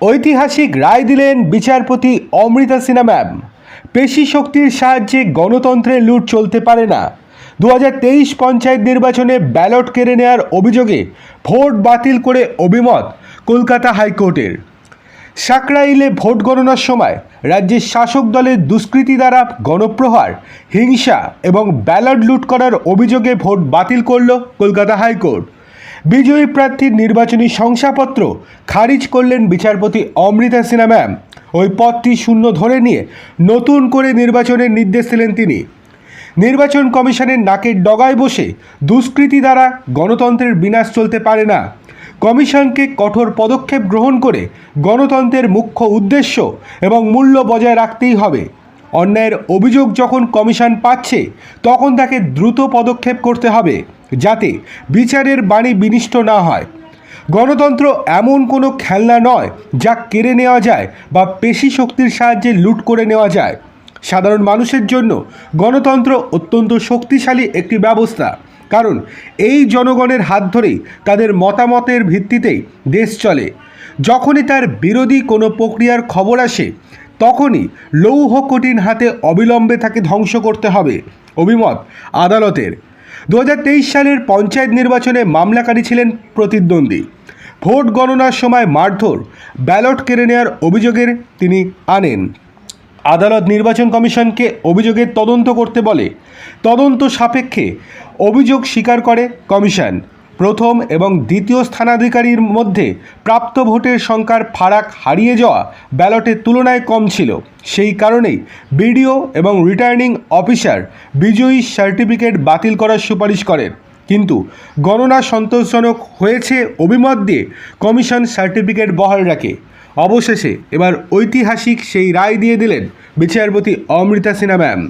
ঐতিহাসিক রায় দিলেন বিচারপতি অমৃতা সিনহা ম্যাম। পেশি শক্তির সাহায্যে গণতন্ত্রের লুট চলতে পারে না। দু পঞ্চায়েত নির্বাচনে ব্যালট কেড়ে নেওয়ার অভিযোগে ভোট বাতিল করে অভিমত কলকাতা হাইকোর্টের। সাকরাইলে ভোট গণনার সময় রাজ্যের শাসক দলের দুষ্কৃতী দ্বারা গণপ্রহার, হিংসা এবং ব্যালট লুট করার অভিযোগে ভোট বাতিল করল কলকাতা হাইকোর্ট। বিজয়ী প্রার্থীর নির্বাচনী শংসাপত্র খারিজ করলেন বিচারপতি অমৃতা সিনহা ম্যাম ওই পদটি শূন্য ধরে নিয়ে নতুন করে নির্বাচনের নির্দেশ দিলেন তিনি। নির্বাচন কমিশনের নাকের ডগায় বসে দুষ্কৃতী দ্বারা গণতন্ত্রের বিনাশ চলতে পারে না। কমিশনকে কঠোর পদক্ষেপ গ্রহণ করে গণতন্ত্রের মুখ্য উদ্দেশ্য এবং মূল্য বজায় রাখতেই হবে। অন্যায়ের অভিযোগ যখন কমিশন পাচ্ছে, তখন তাকে দ্রুত পদক্ষেপ করতে হবে। যাতে বিচারের বাণী বিনিষ্ট না হয়। গণতন্ত্র এমন কোনো খেলনা নয় যা কেড়ে নেওয়া যায় বা পেশি শক্তির সাহায্যে লুট করে নেওয়া যায়। সাধারণ মানুষের জন্য গণতন্ত্র অত্যন্ত শক্তিশালী একটি ব্যবস্থা। কারণ এই জনগণের হাত ধরেই তাদের মতামতের ভিত্তিতেই দেশ চলে। যখনই তার বিরোধী কোনো প্রক্রিয়ার খবর আসে, তখনই লৌহ কঠিন হাতে অবিলম্বে তাকে ধ্বংস করতে হবে। অভিমত, আদালতের। দু হাজার তেইশ সালের পঞ্চায়েত নির্বাচনে মামলাকারী ছিলেন প্রতিদ্বন্দ্বী। ভোট গণনার সময় মারধর, ব্যালট কেড়ে নেওয়ার অভিযোগের তিনি আনেন। আদালত নির্বাচন কমিশনকে অভিযোগের তদন্ত করতে বলে, তদন্ত সাপেক্ষে অভিযোগ স্বীকার করে কমিশন। প্রথম এবং দ্বিতীয় স্থানাধিকারীর মধ্যে প্রাপ্ত ভোটের সংখ্যার ফারাক হারিয়ে যাওয়া ব্যালটের তুলনায় কম ছিল। সেই কারণেই বিডিও এবং রিটার্নিং অফিসার বিজয়ী সার্টিফিকেট বাতিল করার সুপারিশ করেন। কিন্তু গণনা সন্তোষজনক হয়েছে অভিমত দিয়ে কমিশন সার্টিফিকেট বহাল রাখে। অবশেষে এবার ঐতিহাসিক সেই রায় দিয়ে দিলেন বিচারপতি অমৃতা সিনহা ম্যাম।